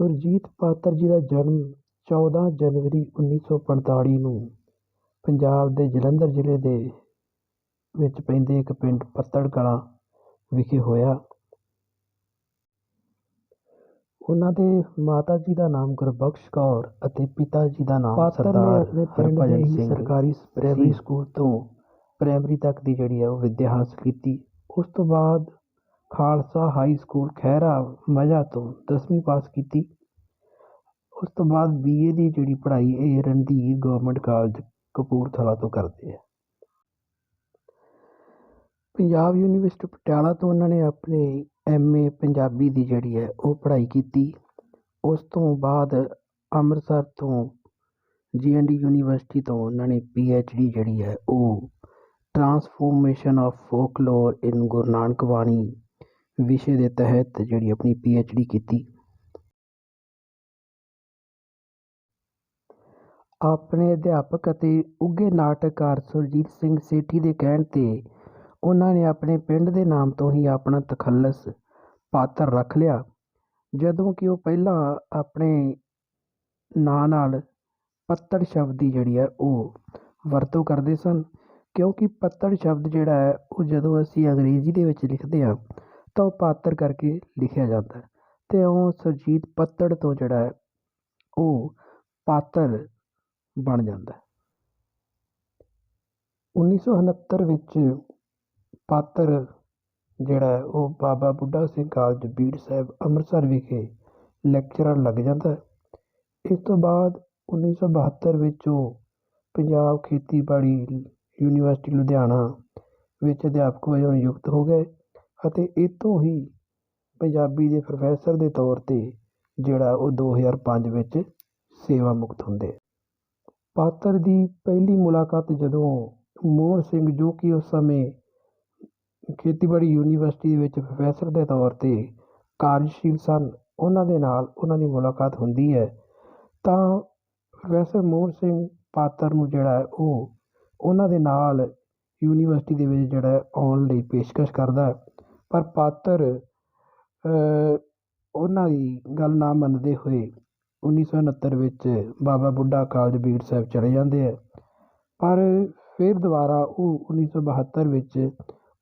ਸੁਰਜੀਤ ਪਾਤਰ ਜੀ ਦਾ ਜਨਮ ਚੌਦ੍ਹਾਂ ਜਨਵਰੀ ਉੱਨੀ ਸੌ ਪੰਤਾਲੀ ਨੂੰ ਪੰਜਾਬ ਦੇ ਜਲੰਧਰ ਜ਼ਿਲ੍ਹੇ ਦੇ ਵਿੱਚ ਪੈਂਦੇ ਇੱਕ ਪਿੰਡ ਪੱਤਣ ਕਲਾਂ ਵਿਖੇ ਹੋਇਆ ਉਹਨਾਂ ਦੇ ਮਾਤਾ ਜੀ ਦਾ ਨਾਮ ਗੁਰਬਖਸ਼ ਕੌਰ ਅਤੇ ਪਿਤਾ ਜੀ ਦਾ ਨਾਮ ਸਰਦਾਰ ਹਰਭਜਨ ਸਿੰਘ ਸਰਕਾਰੀ ਪ੍ਰਾਇਮਰੀ। ਸਕੂਲ ਤੋਂ ਪ੍ਰਾਇਮਰੀ ਤੱਕ ਦੀ ਜਿਹੜੀ ਹੈ ਉਹ ਵਿੱਦਿਆ ਹਾਸਲ ਕੀਤੀ ਉਸ ਤੋਂ ਬਾਅਦ ਖਾਲਸਾ ਹਾਈ ਸਕੂਲ ਖਹਿਰਾ ਮਝਾ ਤੋਂ 10ਵੀਂ ਪਾਸ ਕੀਤੀ। ਉਸ ਤੋਂ ਬਾਅਦ ਬੀਏ ਦੀ ਜਿਹੜੀ ਪੜ੍ਹਾਈ ਇਹ ਰਣਧੀਰ ਗਵਰਨਮੈਂਟ ਕਾਲਜ ਕਪੂਰਥਲਾ ਤੋਂ ਕਰਦੇ ਆ। ਪੰਜਾਬ ਯੂਨੀਵਰਸਿਟੀ ਪਟਿਆਲਾ ਤੋਂ ਉਹਨਾਂ ਨੇ ਆਪਣੇ ਐਮਏ ਪੰਜਾਬੀ ਦੀ ਜਿਹੜੀ ਹੈ, ਉਹ ਪੜ੍ਹਾਈ ਕੀਤੀ। ਉਸ ਤੋਂ ਬਾਅਦ ਅੰਮ੍ਰਿਤਸਰ ਤੋਂ ਜੀਐਨਡੀ ਯੂਨੀਵਰਸਿਟੀ ਤੋਂ ਉਹਨਾਂ ਨੇ ਪੀਐਚਡੀ ਜਿਹੜੀ ਹੈ, ਉਹ transformation of folklore in Guru Nanak Bani ਵਿਸ਼ੇ ਦੇ ਤਹਿਤ ਜਿਹੜੀ ਆਪਣੀ ਪੀ ਐੱਚ ਡੀ ਕੀਤੀ। ਆਪਣੇ ਅਧਿਆਪਕ ਅਤੇ ਉੱਘੇ ਨਾਟਕਕਾਰ ਸੁਰਜੀਤ ਸਿੰਘ ਸੇਠੀ ਦੇ ਕਹਿਣ ਤੇ ਉਹਨਾਂ ਨੇ ਆਪਣੇ ਪਿੰਡ ਦੇ ਨਾਮ ਤੋਂ ਹੀ ਆਪਣਾ ਤਖੱਲਸ ਪਾਤਰ ਰੱਖ ਲਿਆ। ਜਦੋਂ ਕਿ ਉਹ ਪਹਿਲਾਂ ਆਪਣੇ ਨਾਂ ਨਾਲ ਪੱਤੜ ਸ਼ਬਦ ਦੀ ਜਿਹੜੀ ਹੈ ਉਹ ਵਰਤੋਂ ਕਰਦੇ ਸਨ, ਕਿਉਂਕਿ ਪੱਤੜ ਸ਼ਬਦ ਜਿਹੜਾ ਹੈ ਉਹ ਜਦੋਂ ਅਸੀਂ ਅੰਗਰੇਜ਼ੀ ਦੇ ਵਿੱਚ ਲਿਖਦੇ ਹਾਂ ਤਾਂ ਉਹ ਪਾਤਰ ਕਰਕੇ ਲਿਖਿਆ ਜਾਂਦਾ ਅਤੇ ਉਹ ਸੁਰਜੀਤ ਪੱਤੜ ਤੋਂ ਜਿਹੜਾ ਹੈ, ਉਹ ਪਾਤਰ ਬਣ ਜਾਂਦਾ ਉੱਨੀ ਸੌ 1969 ਵਿੱਚ ਪਾਤਰ ਜਿਹੜਾ ਹੈ, ਉਹ ਬਾਬਾ ਬੁੱਢਾ ਸਿੰਘ ਕਾਲਜ ਬੀੜ ਸਾਹਿਬ ਅੰਮ੍ਰਿਤਸਰ ਵਿਖੇ ਲੈਕਚਰਰ ਲੱਗ ਜਾਂਦਾ ਇਸ ਤੋਂ ਬਾਅਦ 1972 ਵਿੱਚ ਉਹ ਪੰਜਾਬ ਖੇਤੀਬਾੜੀ ਯੂਨੀਵਰਸਿਟੀ ਲੁਧਿਆਣਾ ਵਿੱਚ ਅਧਿਆਪਕ ਵਜੋਂ ਨਿਯੁਕਤ ਹੋ ਗਏ। ਅਤੇ ਇੱਥੋਂ ਹੀ ਪੰਜਾਬੀ ਦੇ ਪ੍ਰੋਫੈਸਰ ਦੇ ਤੌਰ ਤੇ ਜਿਹੜਾ ਉਹ 2005 ਵਿੱਚ ਸੇਵਾ ਮੁਕਤ ਹੁੰਦੇ। ਪਾਤਰ ਦੀ ਪਹਿਲੀ ਮੁਲਾਕਾਤ ਜਦੋਂ ਮੋਹਨ ਸਿੰਘ, ਜੋ ਕਿ ਉਸ ਸਮੇਂ ਖੇਤੀਬਾੜੀ ਯੂਨੀਵਰਸਿਟੀ ਵਿੱਚ ਪ੍ਰੋਫੈਸਰ ਦੇ ਤੌਰ ਤੇ ਕਾਰਜਸ਼ੀਲ ਸਨ, ਉਹਨਾਂ ਦੇ ਨਾਲ ਉਹਨਾਂ ਦੀ ਮੁਲਾਕਾਤ ਹੁੰਦੀ ਹੈ, ਤਾਂ ਪ੍ਰੋਫੈਸਰ ਮੋਹਨ ਸਿੰਘ ਪਾਤਰ ਨੂੰ ਜਿਹੜਾ ਉਹ ਉਹਨਾਂ ਦੇ ਨਾਲ ਯੂਨੀਵਰਸਿਟੀ ਦੇ ਵਿੱਚ ਜਿਹੜਾ ਆਉਣ ਲਈ ਪੇਸ਼ਕਸ਼ ਕਰਦਾ ਪਰ ਪਾਤਰ ਉਹਨਾਂ ਦੀ ਗੱਲ ਨਾ ਮੰਨਦੇ ਹੋਏ 1969 ਵਿੱਚ ਬਾਬਾ ਬੁੱਢਾ ਕਾਲਜ ਬੀੜ ਸਾਹਿਬ ਚਲੇ ਜਾਂਦੇ ਹੈ ਪਰ ਫਿਰ ਦੁਬਾਰਾ ਉਹ 1972 ਵਿੱਚ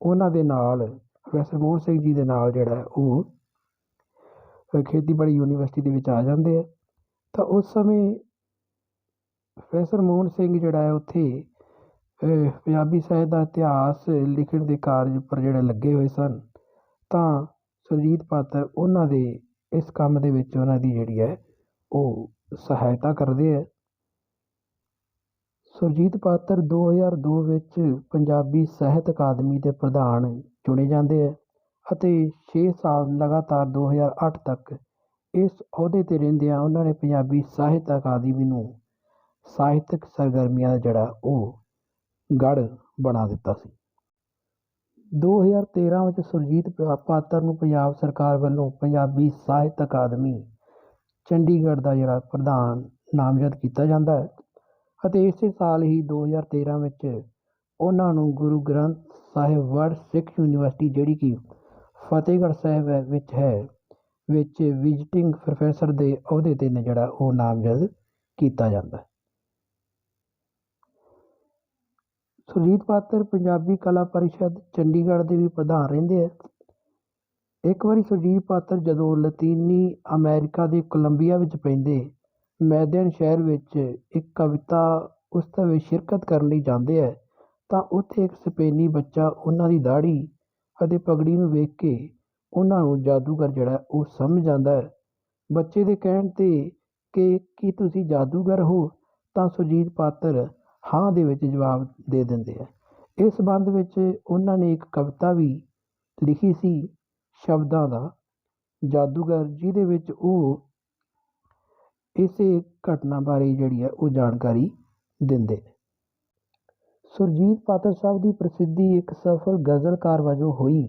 ਉਹਨਾਂ ਦੇ ਨਾਲ, ਪ੍ਰੋਫੈਸਰ ਮੋਹਨ ਸਿੰਘ ਜੀ ਦੇ ਨਾਲ ਜਿਹੜਾ ਉਹ ਖੇਤੀਬਾੜੀ ਯੂਨੀਵਰਸਿਟੀ ਦੇ ਵਿੱਚ ਆ ਜਾਂਦੇ ਹੈ ਤਾਂ ਉਸ ਸਮੇਂ ਪ੍ਰੋਫੈਸਰ ਮੋਹਨ ਸਿੰਘ ਜਿਹੜਾ ਹੈ ਉੱਥੇ ਪੰਜਾਬੀ ਸਾਹਿਤ ਦਾ ਇਤਿਹਾਸ ਲਿਖਣ ਦੇ ਕਾਰਜ ਉੱਪਰ ਜਿਹੜੇ ਲੱਗੇ ਹੋਏ ਸਨ। ਤਾਂ ਸੁਰਜੀਤ ਪਾਤਰ ਉਹਨਾਂ ਦੇ ਇਸ ਕੰਮ ਦੇ ਵਿੱਚ ਉਹਨਾਂ ਦੀ ਜਿਹੜੀ ਹੈ ਉਹ ਸਹਾਇਤਾ ਕਰਦੇ ਹੈ ਸੁਰਜੀਤ ਪਾਤਰ 2002 ਵਿੱਚ ਪੰਜਾਬੀ ਸਾਹਿਤ ਅਕਾਦਮੀ ਦੇ ਪ੍ਰਧਾਨ ਚੁਣੇ ਜਾਂਦੇ ਹੈ ਅਤੇ 6 ਸਾਲ ਲਗਾਤਾਰ 2008 ਤੱਕ ਇਸ ਅਹੁਦੇ ਤੇ ਰਹਿੰਦਿਆਂ ਉਹਨਾਂ ਨੇ ਪੰਜਾਬੀ ਸਾਹਿਤ ਅਕਾਦਮੀ ਨੂੰ ਸਾਹਿਤਕ ਸਰਗਰਮੀਆਂ ਦਾ ਜਿਹੜਾ ਉਹ ਗੜ੍ਹ ਬਣਾ ਦਿੱਤਾ ਸੀ। 2013 ਵਿੱਚ ਸੁਰਜੀਤ ਪਾ- ਪਾਤਰ ਨੂੰ ਪੰਜਾਬ ਸਰਕਾਰ ਵੱਲੋਂ ਪੰਜਾਬੀ ਸਾਹਿਤ ਅਕਾਦਮੀ ਚੰਡੀਗੜ੍ਹ ਦਾ ਜਿਹੜਾ ਪ੍ਰਧਾਨ ਨਾਮਜ਼ਦ ਕੀਤਾ ਜਾਂਦਾ ਹੈ ਅਤੇ ਇਸੇ ਸਾਲ ਹੀ 2013 ਵਿੱਚ ਉਹਨਾਂ ਨੂੰ ਗੁਰੂ ਗ੍ਰੰਥ ਸਾਹਿਬ ਵਰਡ ਸਿੱਖ ਯੂਨੀਵਰਸਿਟੀ ਜਿਹੜੀ ਕਿ ਫਤਿਹਗੜ੍ਹ ਸਾਹਿਬ ਹੈ- ਵਿੱਚ ਹੈ, ਵਿੱਚ ਵਿਜ਼ਿਟਿੰਗ ਪ੍ਰੋਫੈਸਰ ਦੇ ਅਹੁਦੇ ਤੇ ਨੇ ਜਿਹੜਾ ਉਹ ਨਾਮਜ਼ਦ ਕੀਤਾ ਜਾਂਦਾ ਹੈ ਸੁਰਜੀਤ ਪਾਤਰ ਪੰਜਾਬੀ ਕਲਾ ਪਰਿਸ਼ਦ ਚੰਡੀਗੜ੍ਹ ਦੇ ਵੀ ਪ੍ਰਧਾਨ ਰਹਿੰਦੇ ਆ। ਇੱਕ ਵਾਰੀ ਸੁਰਜੀਤ ਪਾਤਰ ਜਦੋਂ ਲਤੀਨੀ ਅਮਰੀਕਾ ਦੇ ਕੋਲੰਬੀਆ ਵਿੱਚ ਪੈਂਦੇ, ਮੈਦਨ ਸ਼ਹਿਰ ਵਿੱਚ ਇੱਕ ਕਵਿਤਾ ਉਤਸਵ ਵਿੱਚ ਸ਼ਿਰਕਤ ਕਰਨ ਲਈ ਜਾਂਦੇ ਹੈ ਤਾਂ ਉੱਥੇ ਇੱਕ ਸਪੇਨੀ ਬੱਚਾ ਉਹਨਾਂ ਦੀ ਦਾੜੀ ਅਤੇ ਪਗੜੀ ਨੂੰ ਵੇਖ ਕੇ ਉਹਨਾਂ ਨੂੰ ਜਾਦੂਗਰ ਜਿਹੜਾ ਉਹ ਸਮਝ ਜਾਂਦਾ ਹੈ। ਬੱਚੇ ਦੇ ਕਹਿਣ ਤੇ ਕਿ ਕੀ ਤੁਸੀਂ ਜਾਦੂਗਰ ਹੋ? ਤਾਂ ਸੁਰਜੀਤ ਪਾਤਰ ਹਾਂ ਦੇ ਵਿੱਚ ਜਵਾਬ ਦੇ ਦਿੰਦੇ ਆ। ਇਸ ਸੰਬੰਧ ਵਿੱਚ ਉਹਨਾਂ ਨੇ ਇੱਕ ਕਵਿਤਾ ਵੀ ਲਿਖੀ ਸੀ ਸ਼ਬਦਾਂ ਦਾ। ਜਾਦੂਗਰ ਜਿਹਦੇ ਵਿੱਚ ਉਹ ਇਸੇ ਘਟਨਾ ਬਾਰੇ ਜਿਹੜੀ ਹੈ ਉਹ ਜਾਣਕਾਰੀ ਦਿੰਦੇ ਨੇ। ਸੁਰਜੀਤ ਪਾਤਰ ਸਾਹਿਬ ਦੀ ਪ੍ਰਸਿੱਧੀ ਇੱਕ ਸਫਲ ਗਜ਼ਲਕਾਰ ਵਜੋਂ ਹੋਈ।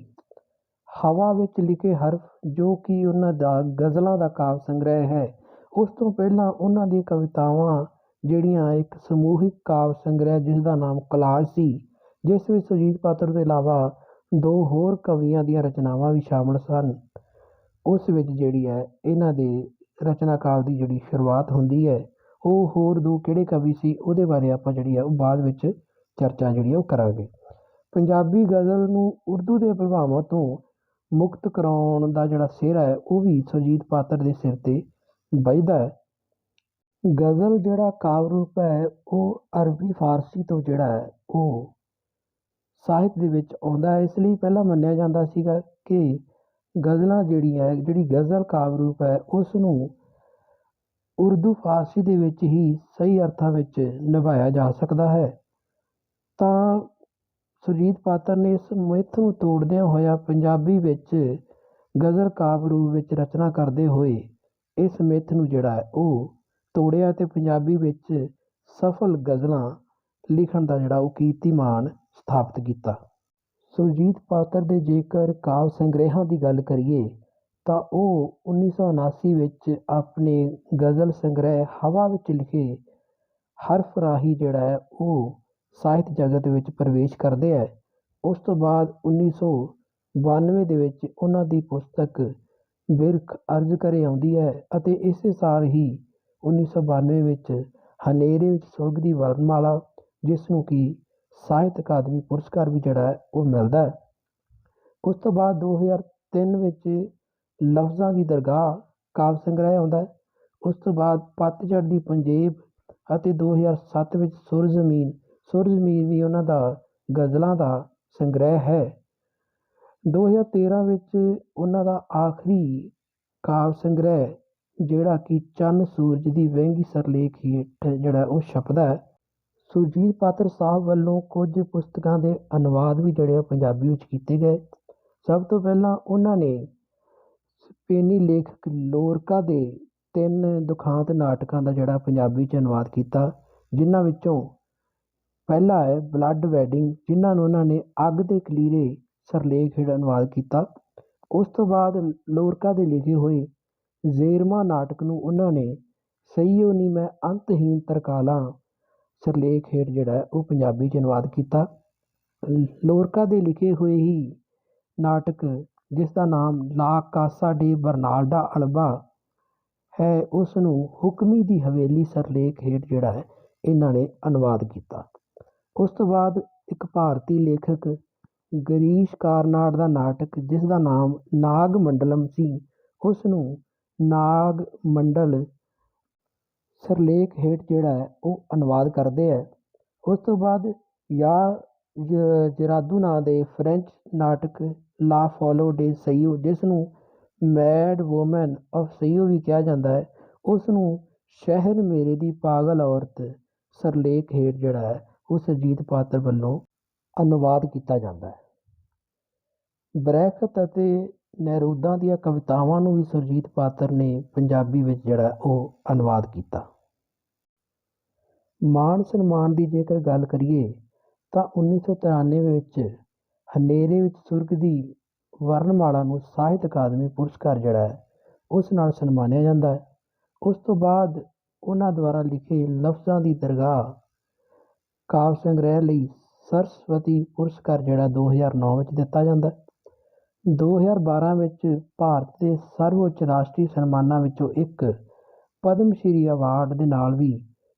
ਹਵਾ ਵਿੱਚ ਲਿਖੇ ਹਰਫ ਜੋ ਕਿ ਉਹਨਾਂ ਦਾ ਗਜ਼ਲਾਂ ਦਾ ਕਾਵਿ ਸੰਗ੍ਰਹਿ ਹੈ, ਉਸ ਤੋਂ ਪਹਿਲਾਂ ਉਹਨਾਂ ਦੀ ਕਵਿਤਾਵਾਂ ਜਿਹੜੀਆਂ ਇੱਕ ਸਮੂਹਿਕ ਕਾਵਿ ਸੰਗ੍ਰਹਿ ਜਿਸ ਦਾ ਨਾਮ ਕਲਾਸ਼ ਸੀ, ਜਿਸ ਵਿੱਚ ਸੁਰਜੀਤ ਪਾਤਰ ਤੋਂ ਇਲਾਵਾ ਦੋ ਹੋਰ ਕਵੀਆਂ ਦੀਆਂ ਰਚਨਾਵਾਂ ਵੀ ਸ਼ਾਮਲ ਸਨ। ਉਸ ਵਿੱਚ ਜਿਹੜੀ ਹੈ, ਇਹਨਾਂ ਦੇ ਰਚਨਾ ਕਾਲ ਦੀ ਜਿਹੜੀ ਸ਼ੁਰੂਆਤ ਹੁੰਦੀ ਹੈ, ਉਹ ਹੋਰ ਦੋ ਕਿਹੜੇ ਕਵੀ ਸੀ, ਉਹਦੇ ਬਾਰੇ ਆਪਾਂ ਜਿਹੜੀ ਆ ਉਹ ਬਾਅਦ ਵਿੱਚ ਚਰਚਾ ਜਿਹੜੀ ਆ ਉਹ ਕਰਾਂਗੇ। ਪੰਜਾਬੀ ਗਜ਼ਲ ਨੂੰ ਉਰਦੂ ਦੇ ਪ੍ਰਭਾਵਾਂ ਤੋਂ ਮੁਕਤ ਕਰਾਉਣ ਦਾ ਜਿਹੜਾ ਸਿਹਰਾ ਹੈ, ਉਹ ਵੀ ਸੁਰਜੀਤ ਪਾਤਰ ਦੇ ਸਿਰ ਤੇ ਵੱਜਦਾ ਹੈ। ਗਜ਼ਲ ਜਿਹੜਾ ਕਾਵਿ ਰੂਪ ਹੈ, ਉਹ ਅਰਬੀ ਫਾਰਸੀ ਤੋਂ ਜਿਹੜਾ ਹੈ, ਉਹ ਸਾਹਿਤ ਦੇ ਵਿੱਚ ਆਉਂਦਾ ਹੈ। ਇਸ ਲਈ ਪਹਿਲਾਂ ਮੰਨਿਆ ਜਾਂਦਾ ਸੀਗਾ ਕਿ ਗਜ਼ਲਾਂ ਜਿਹੜੀਆਂ ਹੈ, ਜਿਹੜੀ ਗਜ਼ਲ ਕਾਵਿ ਰੂਪ ਹੈ, ਉਸ ਨੂੰ ਉਰਦੂ ਫਾਰਸੀ ਦੇ ਵਿੱਚ ਹੀ ਸਹੀ ਅਰਥਾਂ ਵਿੱਚ ਨਿਭਾਇਆ ਜਾ ਸਕਦਾ ਹੈ। ਤਾਂ ਸੁਰਜੀਤ ਪਾਤਰ ਨੇ ਇਸ ਮਿੱਥ ਨੂੰ ਤੋੜਦਿਆਂ ਹੋਇਆ ਪੰਜਾਬੀ ਵਿੱਚ ਗਜ਼ਲ ਕਾਵਿ ਰੂਪ ਵਿੱਚ ਰਚਨਾ ਕਰਦੇ ਹੋਏ ਇਸ ਮਿੱਥ ਨੂੰ ਜਿਹੜਾ ਹੈ, ਉਹ ਤੋੜਿਆ ਅਤੇ ਪੰਜਾਬੀ ਵਿੱਚ ਸਫਲ ਗਜ਼ਲਾਂ ਲਿਖਣ ਦਾ ਜਿਹੜਾ ਉਹ ਕੀਰਤੀਮਾਨ ਸਥਾਪਿਤ ਕੀਤਾ। ਸੁਰਜੀਤ ਪਾਤਰ ਦੇ ਜੇਕਰ ਕਾਵਿ ਸੰਗ੍ਰਹਿਾਂ ਦੀ ਗੱਲ ਕਰੀਏ, ਤਾਂ ਉਹ 1979 ਵਿੱਚ ਆਪਣੇ ਗਜ਼ਲ ਸੰਗ੍ਰਹਿ ਹਵਾ ਵਿੱਚ ਲਿਖੇ ਹਰਫ ਰਾਹੀ ਜਿਹੜਾ ਹੈ ਉਹ ਸਾਹਿਤ ਜਗਤ ਵਿੱਚ ਪ੍ਰਵੇਸ਼ ਕਰਦੇ ਹੈ। ਉਸ ਤੋਂ ਬਾਅਦ 1992 ਦੇ ਵਿੱਚ ਉਹਨਾਂ ਦੀ ਪੁਸਤਕ ਬਿਰਖ ਅਰਜ਼ ਕਰੇ ਆਉਂਦੀ ਹੈ ਅਤੇ ਇਸੇ ਸਾਲ ਹੀ 1992 ਵਿੱਚ ਹਨੇਰੇ ਵਿੱਚ ਸੁਰਗ ਦੀ ਵਰਣਮਾਲਾ ਜਿਸ ਨੂੰ ਕਿ ਸਾਹਿਤ ਅਕਾਦਮੀ ਪੁਰਸਕਾਰ ਵੀ ਜਿਹੜਾ ਹੈ, ਉਹ ਮਿਲਦਾ ਹੈ। ਉਸ ਤੋਂ ਬਾਅਦ 2003 ਵਿੱਚ ਲਫ਼ਜ਼ਾਂ ਦੀ ਦਰਗਾਹ ਕਾਵਿ ਸੰਗ੍ਰਹਿ ਆਉਂਦਾ ਹੈ। ਉਸ ਤੋਂ ਬਾਅਦ ਪਤਝੜ ਦੀ ਪੰਜੇਬ ਅਤੇ 2007 ਵਿੱਚ ਸੁਰ ਜ਼ਮੀਨ ਸੁਰ ਜ਼ਮੀਨ ਵੀ ਉਹਨਾਂ ਦਾ, ਗਜ਼ਲਾਂ ਦਾ ਸੰਗ੍ਰਹਿ ਹੈ। 2013 ਵਿੱਚ ਉਹਨਾਂ ਦਾ ਆਖਰੀ ਕਾਵਿ ਸੰਗ੍ਰਹਿ ਜਿਹੜਾ ਕਿ ਚੰਨ ਸੂਰਜ ਦੀ ਵਹਿੰਗੀ ਸਰਲੇਖ ਹੇਠ ਜਿਹੜਾ ਉਹ ਛਪਦਾ ਹੈ। ਸੁਰਜੀਤ ਪਾਤਰ ਸਾਹਿਬ ਵੱਲੋਂ ਕੁਝ ਪੁਸਤਕਾਂ ਦੇ ਅਨੁਵਾਦ ਵੀ ਜਿਹੜੇ ਆ ਪੰਜਾਬੀ ਵਿੱਚ ਕੀਤੇ ਗਏ। ਸਭ ਤੋਂ ਪਹਿਲਾਂ ਉਹਨਾਂ ਨੇ ਸਪੇਨੀ ਲੇਖਕ ਲੋਰਕਾ ਦੇ ਤਿੰਨ ਦੁਖਾਂਤ ਨਾਟਕਾਂ ਦਾ ਜਿਹੜਾ ਪੰਜਾਬੀ 'ਚ ਅਨੁਵਾਦ ਕੀਤਾ, ਜਿਨ੍ਹਾਂ ਵਿੱਚੋਂ ਪਹਿਲਾ ਹੈ ਬਲੱਡ ਵੈਡਿੰਗ, ਜਿਨ੍ਹਾਂ ਨੂੰ ਉਹਨਾਂ ਨੇ ਅੱਗ ਦੇ ਕਲੀਰੇ ਸਰਲੇਖ ਹੇਠ ਅਨੁਵਾਦ ਕੀਤਾ। ਉਸ ਤੋਂ ਬਾਅਦ ਲੋਰਕਾ ਦੇ ਲਿਖੇ ਹੋਏ ਜ਼ੇਰਮਾ ਨਾਟਕ ਨੂੰ ਉਹਨਾਂ ਨੇ ਸਈਓ ਨੀ ਮੈਂ ਅੰਤਹੀਨ ਤਰਕਾਲਾਂ ਸਿਰਲੇਖ ਹੇਠ ਜਿਹੜਾ ਹੈ ਉਹ ਪੰਜਾਬੀ 'ਚ ਅਨੁਵਾਦ ਕੀਤਾ। ਲੋਰਕਾ ਦੇ ਲਿਖੇ ਹੋਏ ਹੀ ਨਾਟਕ, ਜਿਸ ਦਾ ਨਾਮ ਲਾ ਕਾਸਾ ਡੇ ਬਰਨਾਲਡਾ ਅਲਬਾ ਹੈ, ਉਸ ਨੂੰ ਹੁਕਮੀ ਦੀ ਹਵੇਲੀ ਸਰਲੇਖ ਹੇਠ ਜਿਹੜਾ ਹੈ ਇਹਨਾਂ ਨੇ ਅਨੁਵਾਦ ਕੀਤਾ। ਉਸ ਤੋਂ ਬਾਅਦ ਇੱਕ ਭਾਰਤੀ ਲੇਖਕ ਗਰੀਸ਼ ਕਾਰਨਾਡ ਦਾ ਨਾਟਕ, ਜਿਸ ਦਾ ਨਾਮ ਨਾਗ ਮੰਡਲਮ ਸੀ, ਉਸ ਨੂੰ ਨਾਗ ਮੰਡਲ ਸਰਲੇਖ ਹੇਠ ਜਿਹੜਾ ਹੈ, ਉਹ ਅਨੁਵਾਦ ਕਰਦੇ ਹੈ। ਉਸ ਤੋਂ ਬਾਅਦ ਯਾ ਜਰਾਦੂ ਨਾਂ ਦੇ ਫ੍ਰੈਂਚ ਨਾਟਕ ਲਾ ਫੋਲੋ ਡੇ ਸਈਓ ਜਿਸ ਨੂੰ ਮੈਡ ਵੂਮਨ ਆਫ ਸਈਓ ਵੀ ਕਿਹਾ ਜਾਂਦਾ ਹੈ, ਉਸ ਨੂੰ ਸ਼ਹਿਰ ਮੇਰੇ ਦੀ ਪਾਗਲ ਔਰਤ ਸਰਲੇਖ ਹੇਠ ਜਿਹੜਾ ਹੈ ਉਹ ਸੁਰਜੀਤ ਪਾਤਰ ਵੱਲੋਂ ਅਨੁਵਾਦ ਕੀਤਾ ਜਾਂਦਾ ਹੈ। ਬ੍ਰੈਖਤ ਅਤੇ ਨਹਿਰੂਦਾ ਦੀਆਂ ਕਵਿਤਾਵਾਂ ਨੂੰ ਵੀ ਸੁਰਜੀਤ ਪਾਤਰ ਨੇ ਪੰਜਾਬੀ ਵਿੱਚ ਜਿਹੜਾ ਉਹ ਅਨੁਵਾਦ ਕੀਤਾ। ਮਾਣ ਸਨਮਾਨ ਦੀ ਜੇਕਰ ਗੱਲ ਕਰੀਏ, ਤਾਂ 1993 ਵਿੱਚ ਹਨੇਰੇ ਵਿੱਚ ਸੁਰਗ ਦੀ ਵਰਨਮਾਲਾ ਨੂੰ ਸਾਹਿਤ ਅਕਾਦਮੀ ਪੁਰਸਕਾਰ ਜਿਹੜਾ ਹੈ, ਉਸ ਨਾਲ ਸਨਮਾਨਿਆ ਜਾਂਦਾ ਹੈ। ਉਸ ਤੋਂ ਬਾਅਦ ਉਹਨਾਂ ਦੁਆਰਾ ਲਿਖੇ ਲਫ਼ਜ਼ਾਂ ਦੀ ਦਰਗਾਹ ਕਾਵਿ ਸੰਗ੍ਰਹਿ ਲਈ ਸਰਸਵਤੀ ਪੁਰਸਕਾਰ ਜਿਹੜਾ 2009 ਵਿੱਚ ਦਿੱਤਾ ਜਾਂਦਾ ਹੈ। 2012 ਵਿੱਚ ਭਾਰਤ ਦੇ ਸਰਵਉੱਚ ਰਾਸ਼ਟਰੀ ਸਨਮਾਨਾਂ ਵਿੱਚੋਂ ਇੱਕ ਪਦਮ ਸ਼੍ਰੀ ਅਵਾਰਡ ਦੇ ਨਾਲ ਵੀ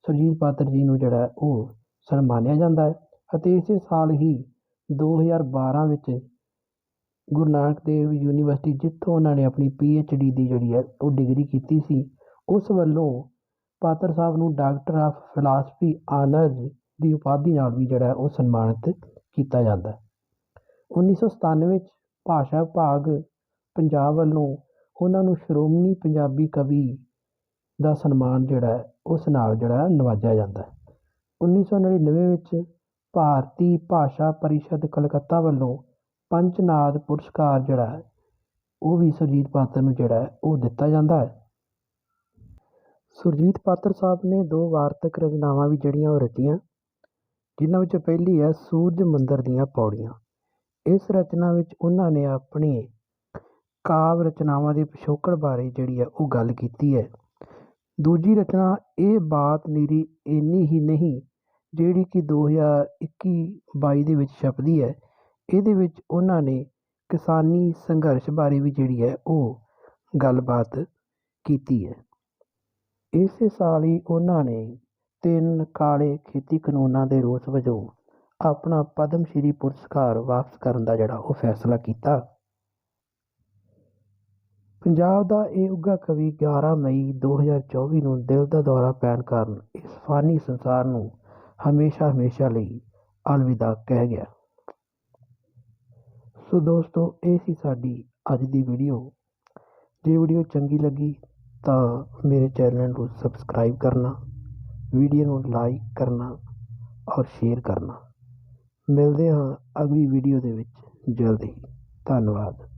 ਸੁਰਜੀਤ ਪਾਤਰ ਜੀ ਨੂੰ ਜਿਹੜਾ ਉਹ ਸਨਮਾਨਿਆ ਜਾਂਦਾ ਹੈ ਅਤੇ ਇਸੇ ਸਾਲ ਹੀ 2012 ਵਿੱਚ ਗੁਰੂ ਨਾਨਕ ਦੇਵ ਯੂਨੀਵਰਸਿਟੀ ਜਿੱਥੋਂ ਉਹਨਾਂ ਨੇ ਆਪਣੀ ਪੀ ਐਚ ਡੀ ਦੀ ਜਿਹੜੀ ਹੈ ਉਹ ਡਿਗਰੀ ਕੀਤੀ ਸੀ, ਉਸ ਵੱਲੋਂ ਪਾਤਰ ਸਾਹਿਬ ਨੂੰ ਡਾਕਟਰ ਆਫ ਫਿਲਾਸਫੀ ਆਨਰਜ਼ ਦੀ ਉਪਾਧੀ ਨਾਲ ਵੀ ਜਿਹੜਾ ਉਹ ਸਨਮਾਨਿਤ ਕੀਤਾ ਜਾਂਦਾ 1997 ਵਿੱਚ ਭਾਸ਼ਾ ਵਿਭਾਗ ਪੰਜਾਬ ਵੱਲੋਂ ਉਹਨਾਂ ਨੂੰ ਸ਼੍ਰੋਮਣੀ ਪੰਜਾਬੀ ਕਵੀ ਦਾ ਸਨਮਾਨ ਜਿਹੜਾ ਹੈ, ਉਸ ਨਾਲ ਜਿਹੜਾ ਨਿਵਾਜਿਆ ਜਾਂਦਾ ਉੱਨੀ ਸੌ ਨੜਿਨਵੇਂ ਵਿੱਚ ਭਾਰਤੀ ਭਾਸ਼ਾ ਪਰਿਸ਼ਦ ਕਲਕੱਤਾ ਵੱਲੋਂ ਪੰਚਨਾਦ ਪੁਰਸਕਾਰ ਜਿਹੜਾ ਹੈ, ਉਹ ਵੀ ਸੁਰਜੀਤ ਪਾਤਰ ਨੂੰ ਜਿਹੜਾ ਹੈ, ਉਹ ਦਿੱਤਾ ਜਾਂਦਾ ਹੈ। ਸੁਰਜੀਤ ਪਾਤਰ ਸਾਹਿਬ ਨੇ ਦੋ ਵਾਰਤਕ ਰਚਨਾਵਾਂ ਵੀ ਜਿਹੜੀਆਂ ਉਹ ਰਚੀਆਂ, ਜਿਨ੍ਹਾਂ ਵਿੱਚੋਂ ਪਹਿਲੀ ਹੈ ਸੂਰਜ ਮੰਦਰ ਦੀਆਂ ਪੌੜੀਆਂ। ਇਸ ਰਚਨਾ ਵਿੱਚ ਉਹਨਾਂ ਨੇ ਆਪਣੀ ਕਾਵਿ ਰਚਨਾਵਾਂ ਦੇ ਪਿਛੋਕੜ ਬਾਰੇ ਜਿਹੜੀ ਹੈ ਉਹ ਗੱਲ ਕੀਤੀ ਹੈ। ਦੂਜੀ ਰਚਨਾ, ਇਹ ਬਾਤ ਮੇਰੀ ਇੰਨੀ ਹੀ ਨਹੀਂ ਜਿਹੜੀ ਕਿ 2021 22 ਦੇ ਵਿੱਚ ਛਪਦੀ ਹੈ। ਇਹਦੇ ਵਿੱਚ ਉਹਨਾਂ ਨੇ ਕਿਸਾਨੀ ਸੰਘਰਸ਼ ਬਾਰੇ ਵੀ ਜਿਹੜੀ ਹੈ ਉਹ ਗੱਲਬਾਤ ਕੀਤੀ ਹੈ। ਇਸੇ ਸਾਲ ਹੀ ਉਹਨਾਂ ਨੇ ਤਿੰਨ ਕਾਲੇ ਖੇਤੀ ਕਾਨੂੰਨਾਂ ਦੇ ਰੋਸ ਵਜੋਂ ਆਪਣਾ ਪਦਮ ਸ਼੍ਰੀ ਪੁਰਸਕਾਰ ਵਾਪਸ ਕਰਨ ਦਾ ਜਿਹੜਾ ਉਹ ਫੈਸਲਾ ਕੀਤਾ। ਪੰਜਾਬ ਦਾ ਇਹ ਉੱਘਾ ਕਵੀ 11 ਮਈ 2024 ਨੂੰ ਦਿਲ ਦਾ ਦੌਰਾ ਪੈਣ ਕਾਰਨ ਇਸ ਫਾਨੀ ਸੰਸਾਰ ਨੂੰ ਹਮੇਸ਼ਾ ਹਮੇਸ਼ਾ ਲਈ ਅਲਵਿਦਾ ਕਹਿ ਗਿਆ। ਸੋ ਦੋਸਤੋ, ਇਹ ਸੀ ਸਾਡੀ ਅੱਜ ਦੀ ਵੀਡੀਓ। ਜੇ ਵੀਡੀਓ ਚੰਗੀ ਲੱਗੀ ਤਾਂ ਮੇਰੇ ਚੈਨਲ ਨੂੰ ਸਬਸਕ੍ਰਾਈਬ ਕਰਨਾ, ਵੀਡੀਓ ਨੂੰ ਲਾਈਕ ਕਰਨਾ ਔਰ ਸ਼ੇਅਰ ਕਰਨਾ। ਮਿਲਦੇ ਹਾਂ ਅਗਲੀ ਵੀਡੀਓ ਦੇ ਵਿੱਚ। ਜਲਦੀ ਧੰਨਵਾਦ।